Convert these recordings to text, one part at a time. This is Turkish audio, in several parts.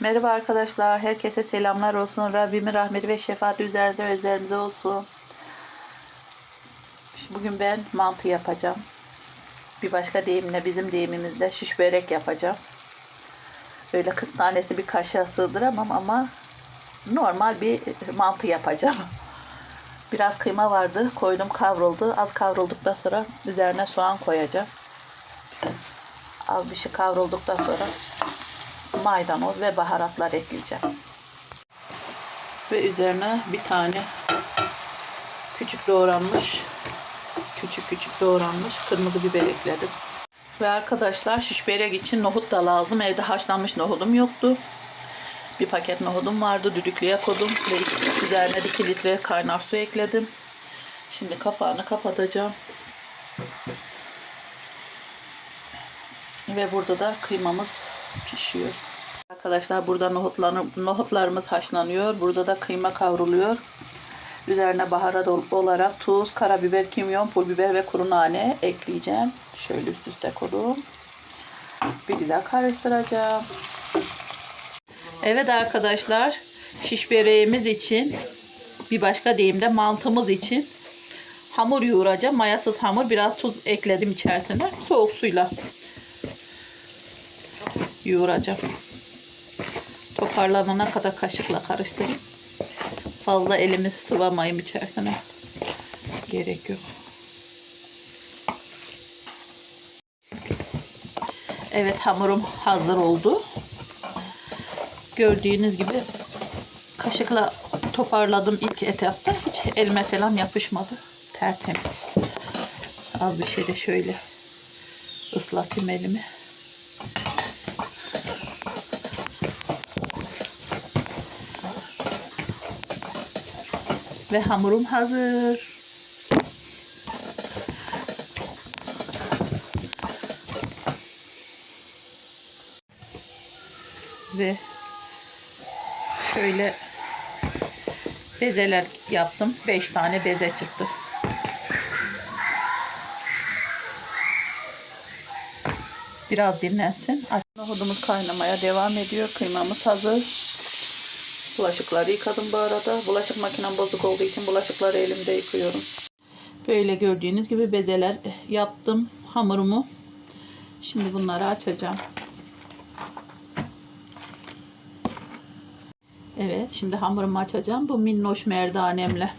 Merhaba arkadaşlar. Herkese selamlar olsun. Rabbimin rahmeti ve şefaati üzerinize ve üzerimize olsun. Bugün ben mantı yapacağım. Bir başka deyimle bizim deyimimizde şiş börek yapacağım. Böyle 40 tanesi bir kaşığa sığdıramam ama normal bir mantı yapacağım. Biraz kıyma vardı. Koydum kavruldu. Az kavrulduktan sonra üzerine soğan koyacağım. Az bir şey kavrulduktan sonra maydanoz ve baharatlar ekleyeceğim. Ve üzerine bir tane küçük doğranmış küçük küçük doğranmış kırmızı biber ekledim. Ve arkadaşlar şiş börek için nohut da lazım. Evde haşlanmış nohudum yoktu. Bir paket nohudum vardı. Düdüklüye koydum ve üzerine 2 litre kaynar su ekledim. Şimdi kapağını kapatacağım. Ve burada da kıymamız pişiyor. Arkadaşlar burada nohutlar, nohutlarımız haşlanıyor. Burada da kıyma kavruluyor. Üzerine baharat ol- olarak tuz, karabiber, kimyon, pul biber ve kuru nane ekleyeceğim. Şöyle üst üste koydum. Bir güzel karıştıracağım. Evet arkadaşlar şiş böreğimiz için bir başka deyimde mantımız için hamur yoğuracağım. Mayasız hamur biraz tuz ekledim içerisine. Soğuk suyla yoğuracağım. Toparlanana kadar kaşıkla karıştırayım. Fazla elimi sıvamayayım içerisine. Gerek yok. Evet hamurum hazır oldu. Gördüğünüz gibi kaşıkla toparladım ilk etapta. Hiç elime falan yapışmadı. Tertemiz. Az bir şey de şöyle ıslatayım elimi. Ve hamurum hazır. Ve şöyle bezeler yaptım. 5 tane beze çıktı. Biraz dinlensin. Nohudumuz kaynamaya devam ediyor. Kıymamız hazır. Bulaşıkları yıkadım bu arada. Bulaşık makinem bozuk olduğu için bulaşıkları elimde yıkıyorum. Böyle gördüğünüz gibi bezeler yaptım hamurumu. Şimdi bunları açacağım. Evet şimdi hamurumu açacağım. Bu minnoş merdanemle.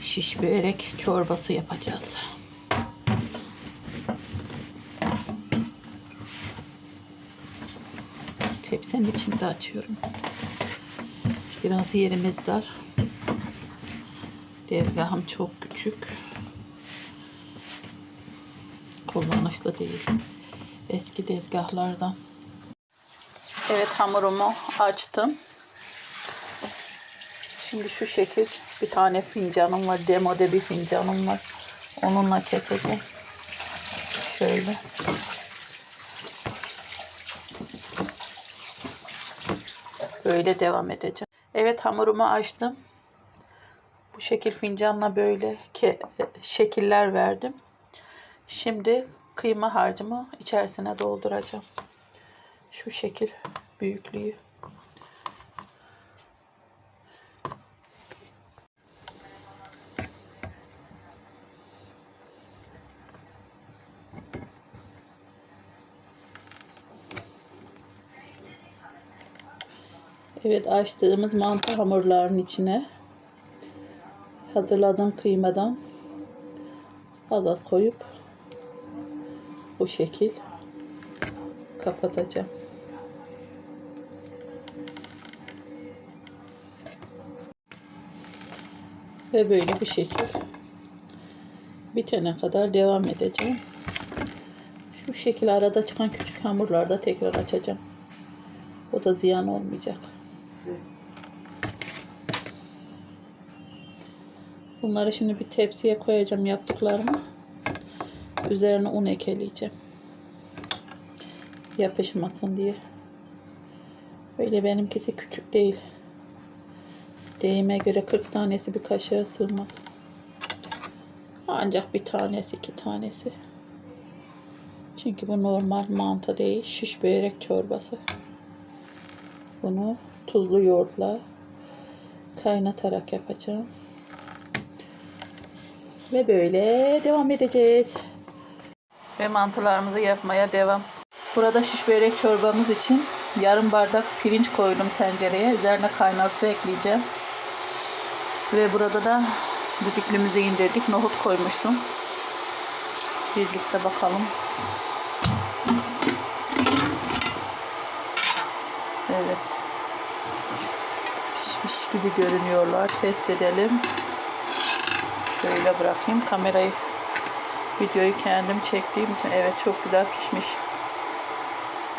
Şiş börek çorbası yapacağız. Tepsinin içinde açıyorum. Biraz yerimiz dar. Tezgahım çok küçük. Kullanışlı değil. Eski tezgahlardan. Evet hamurumu açtım. Şimdi şu şekil bir tane fincanım var. Demode bir fincanım var. Onunla keseceğim. Şöyle. Böyle devam edeceğim. Evet hamurumu açtım. Bu şekil fincanla böyle şekiller verdim. Şimdi kıyma harcımı içerisine dolduracağım. Şu şekil büyüklüğü. Evet açtığımız mantı hamurlarının içine hazırladığım kıymadan az az koyup bu şekil kapatacağım. Ve böyle bu şekil bitene kadar devam edeceğim. Şu şekil arada çıkan küçük hamurlarda tekrar açacağım. O da ziyan olmayacak. Bunları şimdi bir tepsiye koyacağım yaptıklarımı. Üzerine un ekeleyeceğim. Yapışmasın diye. Böyle benimkisi küçük değil. Deyime göre 40 tanesi bir kaşığa sığmaz. Ancak bir tanesi iki tanesi. Çünkü bu normal mantı değil. Şiş börek çorbası. Bunu tuzlu yoğurtla kaynatarak yapacağım. Ve böyle devam edeceğiz. Ve mantılarımızı yapmaya devam. Burada şiş börek çorbamız için yarım bardak pirinç koydum tencereye. Üzerine kaynar su ekleyeceğim. Ve burada da düdüklümüzü indirdik. Nohut koymuştum. Birlikte bakalım. Evet. Pişmiş gibi görünüyorlar. Test edelim. Şöyle bırakayım kamerayı. Videoyu kendim çektiğim için evet çok güzel pişmiş.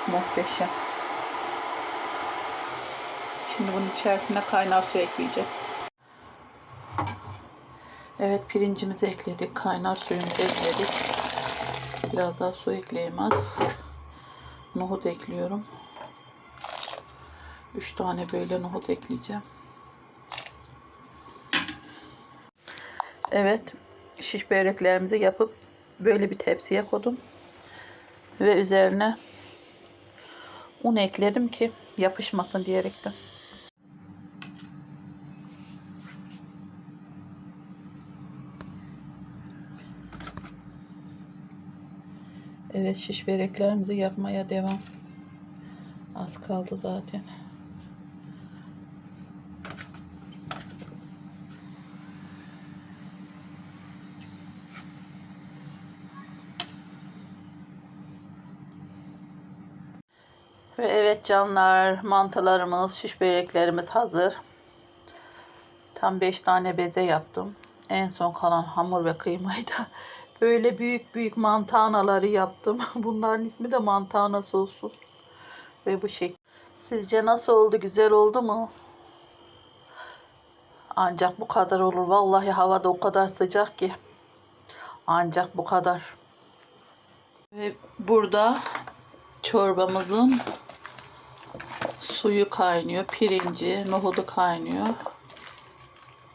Muhteşem. Şimdi bunun içerisine kaynar su ekleyeceğim. Evet pirincimizi ekledik. Kaynar suyumuzu ekledik. Biraz daha su ekleyemez. Nohut ekliyorum. 3 tane böyle nohut ekleyeceğim. Evet. Şiş böreklerimizi yapıp böyle bir tepsiye koydum. Ve üzerine un ekledim ki yapışmasın diyerekten. Evet şiş böreklerimizi yapmaya devam. Az kaldı zaten. Ve evet canlar mantılarımız, şiş böreklerimiz hazır. Tam 5 tane beze yaptım. En son kalan hamur ve kıymayı da böyle büyük büyük mantanaları yaptım. Bunların ismi de mantana sosu. Ve bu şekil. Sizce nasıl oldu? Güzel oldu mu? Ancak bu kadar olur. Vallahi havada o kadar sıcak ki. Ancak bu kadar. Ve burada çorbamızın suyu kaynıyor. Pirinci, nohudu kaynıyor.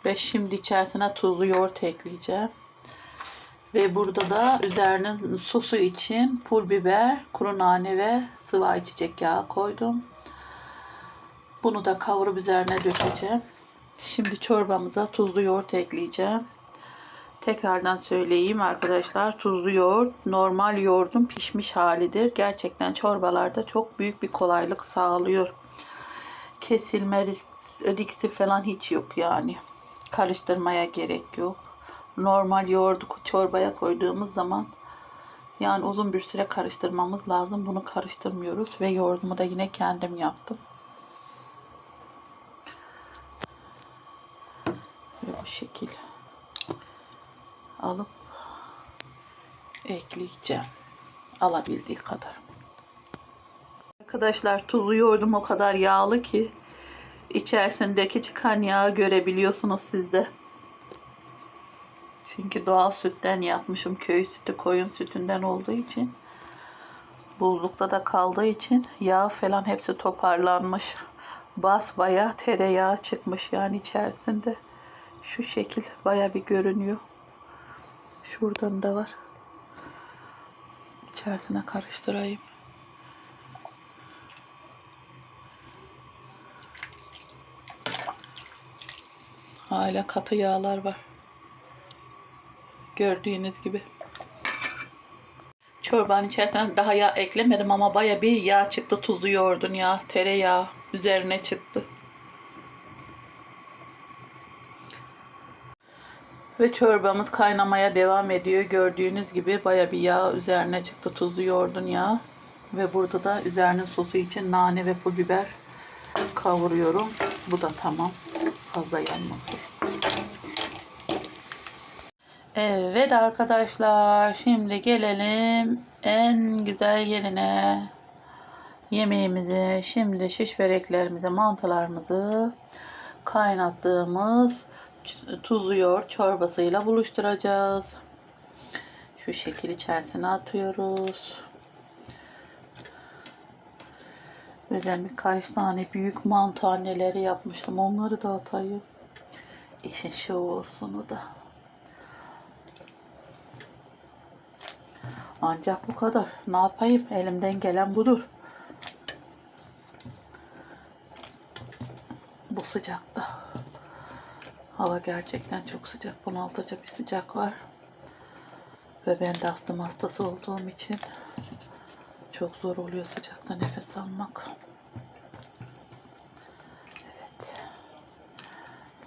Ve şimdi içerisine tuzlu yoğurt ekleyeceğim. Ve burada da üzerine sosu için pul biber, kuru nane ve sıvı ayçiçek yağı koydum. Bunu da kavurup üzerine dökeceğim. Şimdi çorbamıza tuzlu yoğurt ekleyeceğim. Tekrardan söyleyeyim arkadaşlar. Tuzlu yoğurt normal yoğurdun pişmiş halidir. Gerçekten çorbalarda çok büyük bir kolaylık sağlıyor. Kesilme risk, riski falan hiç yok yani. Karıştırmaya gerek yok. Normal yoğurdu çorbaya koyduğumuz zaman yani uzun bir süre karıştırmamız lazım. Bunu karıştırmıyoruz ve yoğurdumu da yine kendim yaptım. Ve bu şekil alıp ekleyeceğim. Alabildiği kadar. Arkadaşlar tuzlu yoğurdum o kadar yağlı ki içerisindeki çıkan yağı görebiliyorsunuz siz de. Çünkü doğal sütten yapmışım. Köy sütü koyun sütünden olduğu için. Buzlukta da kaldığı için yağ falan hepsi toparlanmış. Bas baya tereyağı çıkmış yani içerisinde. Şu şekil baya bir görünüyor. Şuradan da var. İçerisine karıştırayım. Hala katı yağlar var. Gördüğünüz gibi. Çorbanın içerisine daha yağ eklemedim ama baya bir yağ çıktı. Tuzlu yoğurdun ya. Tereyağı üzerine çıktı. Ve çorbamız kaynamaya devam ediyor. Gördüğünüz gibi baya bir yağ üzerine çıktı. Tuzlu yoğurdun yağı. Ve burada da üzerine sosu için nane ve pul biber kavuruyorum. Bu da tamam. Fazla yanmasın. Evet arkadaşlar şimdi gelelim en güzel yerine yemeğimizi şimdi şiş böreklerimizi mantılarımızı kaynattığımız tuzlu yoğurt çorbasıyla buluşturacağız. Şu şekil içerisine atıyoruz. Ben birkaç tane büyük mantı anneleri yapmıştım. Onları da atayım. İşin şov olsun o da. Ancak bu kadar. Ne yapayım? Elimden gelen budur. Bu sıcakta. Hava gerçekten çok sıcak. Bunaltıcı bir sıcak var. Ve ben de astım hastası olduğum için çok zor oluyor sıcakta nefes almak.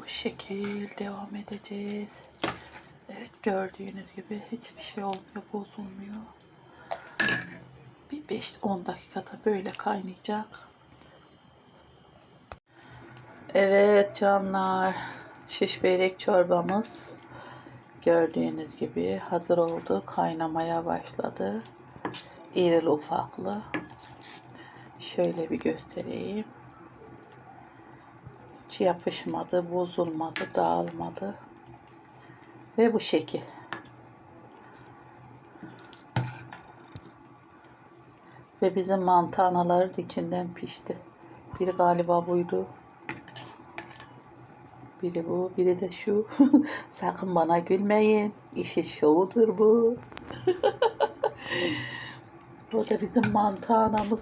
Şekil devam edeceğiz. Evet gördüğünüz gibi hiçbir şey olmuyor, bozulmuyor. Bir 5-10 dakikada böyle kaynayacak. Evet canlar, şiş börek çorbamız gördüğünüz gibi hazır oldu. Kaynamaya başladı. İrili ufaklı. Şöyle bir göstereyim. Hiç yapışmadı, bozulmadı, dağılmadı. Ve bu şekil. Ve bizim mantı anaları da içinden pişti. Biri galiba buydu. Biri bu, biri de şu. Sakın bana gülmeyin. İşi şovudur bu. bu da bizim mantı anamız.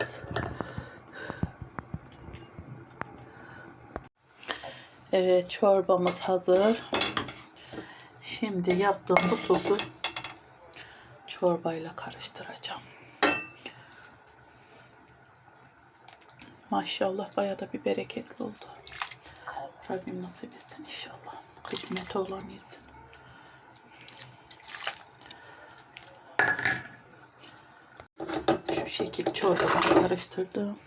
Evet çorbamız hazır. Şimdi yaptığım bu sosu çorbayla karıştıracağım. Maşallah bayağı da bir bereketli oldu. Rabbim nasip etsin inşallah. Kısmet olan yesin. Şu şekil çorbadan karıştırdım.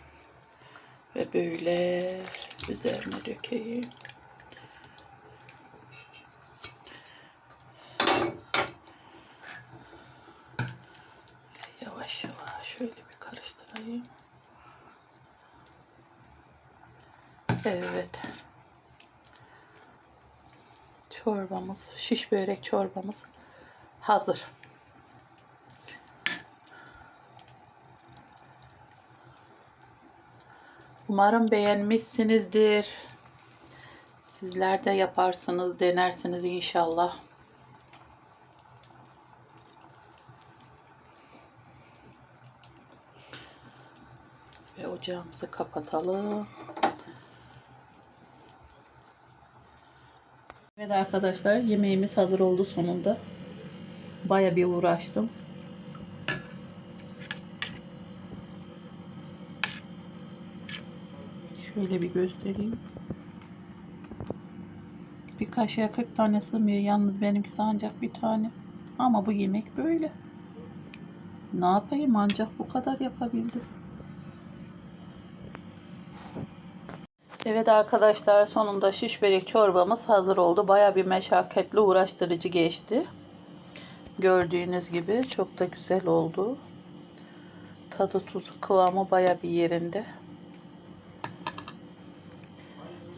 Ve böyle üzerine dökeyim. Yavaş yavaş şöyle bir karıştırayım. Evet. Çorbamız, şiş börek çorbamız hazır. Umarım beğenmişsinizdir. Sizler de yaparsınız, denersiniz inşallah. Ve ocağımızı kapatalım. Evet arkadaşlar yemeğimiz hazır oldu sonunda. Baya bir uğraştım. Şöyle bir göstereyim. Bir kaşığa 40 tane sığmıyor. Yalnız benimkisi ancak bir tane. Ama bu yemek böyle. Ne yapayım ancak bu kadar yapabildim. Evet arkadaşlar sonunda şiş börek çorbamız hazır oldu. Baya bir meşakkatli uğraştırıcı geçti. Gördüğünüz gibi çok da güzel oldu. Tadı tuzu kıvamı baya bir yerinde.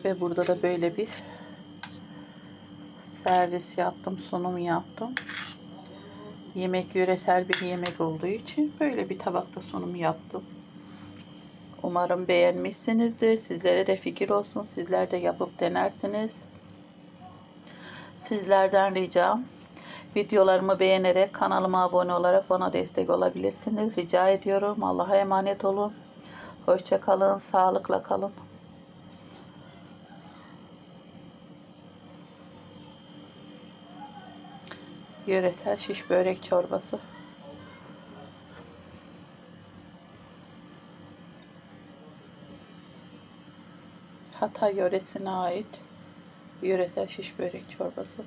Ve burada da böyle bir servis yaptım, sunum yaptım. Yemek yöresel bir yemek olduğu için böyle bir tabakta sunum yaptım. Umarım beğenmişsinizdir. Sizlere de fikir olsun. Sizler de yapıp denersiniz. Sizlerden ricam videolarımı beğenerek kanalıma abone olarak bana destek olabilirsiniz. Rica ediyorum. Allah'a emanet olun. Hoşça kalın. Sağlıkla kalın. Yöresel şiş börek çorbası. Hatay yöresine ait yöresel şiş börek çorbası.